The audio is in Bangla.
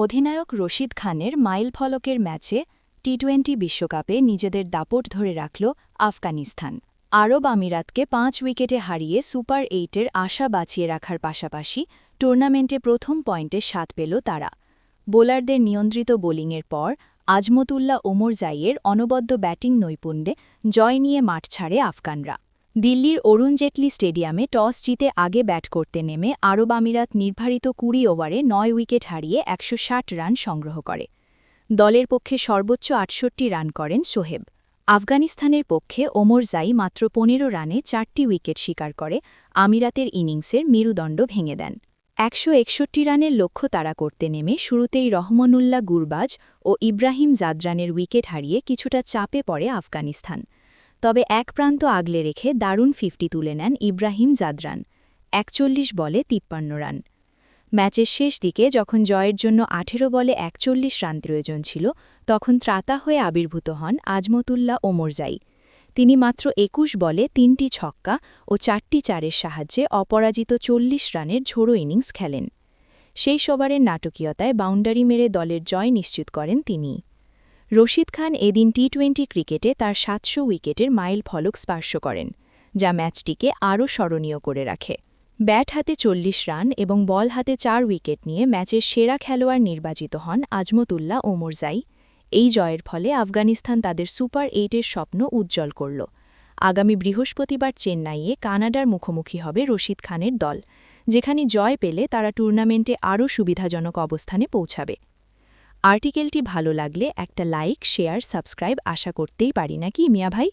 অধিনায়ক রশিদ খানের মাইল ফলকের ম্যাচে টি টোয়েন্টি বিশ্বকাপে নিজেদের দাপট ধরে রাখল আফগানিস্তান। আরব আমিরাতকে পাঁচ উইকেটে হারিয়ে সুপার এইটের আশা বাঁচিয়ে রাখার পাশাপাশি টুর্নামেন্টে প্রথম পয়েন্টে স্বাদ পেল তারা। বোলারদের নিয়ন্ত্রিত বোলিংয়ের পর আজমতুল্লাহ ওমর জাইয়ের অনবদ্য ব্যাটিং নৈপুণ্যে জয় নিয়ে মাঠ ছাড়ে আফগানরা। দিল্লির অরুণ জেটলি স্টেডিয়ামে টস জিতে আগে ব্যাট করতে নেমে আরব আমিরাত নির্ধারিত কুড়ি ওভারে নয় উইকেট হারিয়ে একশো ষাট রান সংগ্রহ করে। দলের পক্ষে সর্বোচ্চ আটষট্টি রান করেন সোহেব। আফগানিস্তানের পক্ষে ওমর জাই মাত্র পনেরো রানে চারটি উইকেট শিকার করে, আমিরাতের ইনিংসের মেরুদণ্ড ভেঙে দেন। একশো একষট্টি রানের লক্ষ্য তাড়া করতে নেমে শুরুতেই রহমনুল্লাহ গুরবাজ ও ইব্রাহিম জাদরানের উইকেট হারিয়ে কিছুটা চাপে পড়ে আফগানিস্তান। তবে এক প্রান্ত আগলে রেখে দারুণ ফিফটি তুলে নেন ইব্রাহিম জাদরান, একচল্লিশ বলে তিপ্পান্ন রান। ম্যাচের শেষ দিকে যখন জয়ের জন্য আঠেরো বলে একচল্লিশ রান প্রয়োজন ছিল, তখন ত্রাতা হয়ে আবির্ভূত হন আজমতুল্লাহ ওমরজাই তিনি মাত্র একুশ বলে তিনটি ছক্কা ও চারটি চারের সাহায্যে অপরাজিত চল্লিশ রানের ঝোড়ো ইনিংস খেলেন। সেই সবারের নাটকীয়তায় বাউন্ডারি মেরে দলের জয় নিশ্চিত করেন তিনি। রশিদ খান এদিন টি টোয়েন্টি ক্রিকেটে তার সাতশো উইকেটের মাইল ফলক স্পর্শ করেন, যা ম্যাচটিকে আরও স্মরণীয় করে রাখে। ব্যাট হাতে চল্লিশ রান এবং বল হাতে চার উইকেট নিয়ে ম্যাচের সেরা খেলোয়াড় নির্বাচিত হন আজমতুল্লাহ ওমরজাই এই জয়ের ফলে আফগানিস্তান তাদের সুপার এইটের স্বপ্ন উজ্জ্বল করল। আগামী বৃহস্পতিবার চেন্নাইয়ে কানাডার মুখোমুখি হবে রশিদ খানের দল, যেখানে জয় পেলে তারা টুর্নামেন্টে আরও সুবিধাজনক অবস্থানে পৌঁছাবে। আর্টিকেলটি ভালো লাগলে একটা লাইক শেয়ার সাবস্ক্রাইব আশা করতেই পারি নাকি মিয়া ভাই?